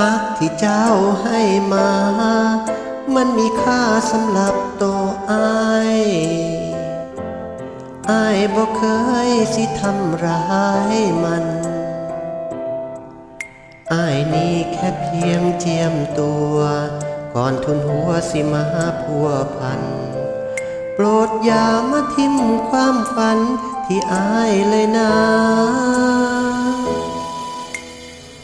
ฮักที่เจ้าให้มา มันมีค่าสำหรับตัวอายอายบ่เคยสิทำร้ายมันอายนี่แค่เพียงเจียมตัว ก่อนทุนหัวสิมาพัวพัน โปรดอย่ามาทิมความฝันที่อายเลยนะ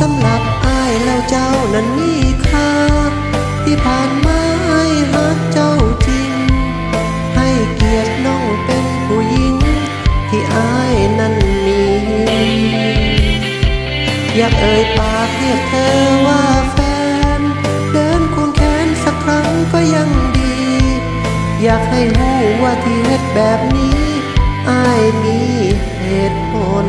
สำหรับอายแล้วเจ้านั้นมีค่าที่ผ่านมาอายฮักเจ้าจริง ให้เกียรติน้องเป็นผู้หญิง ที่อายนั้นมี อยากเอ่ยปากเรียกเธอว่าแฟน เดินควงแขนสักครั้งก็ยังดี อยากให้รู้ว่าที่เฮ็ดแบบนี้อายมีเหตุผล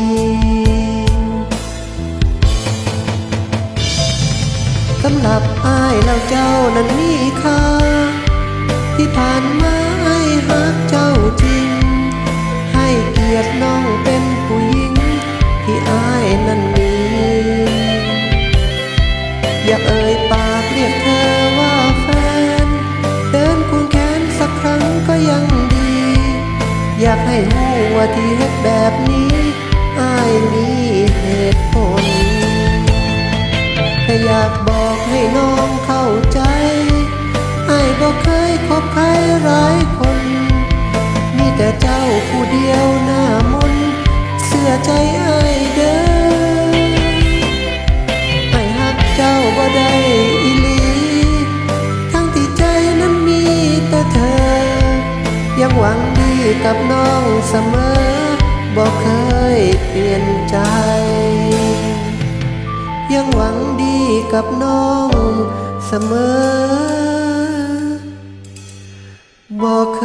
ำหรับอายแล้วเจ้านั้นมีค่า ที่ผ่านมาอายฮักเจ้าจริง ให้เกียรติน้องเป็นผู้หญิง ที่อายนั้นมี อย่าเอ่ยปากเรียกเธอว่าแฟน เดินควงแขนสักครั้งก็ยังดี อยากให้รู้ว่าที่เฮ็ดแบบนี้อายมีเหตุผลแค่อยากบอก ให้น้องเข้าใจไอ้บอกเคยคบใครหลายคน มีแต่เจ้าผู้เดียวหน้ามนเสื่อใจไอ้เด้อไอ้หักเจ้าบ่ได้อีหลี ทั้งที่ใจนั้นมีแต่เธอ ยังหวังดีกับน้องเสมอบอกเคยเปลี่ยน กับน้องเสมอบอกเค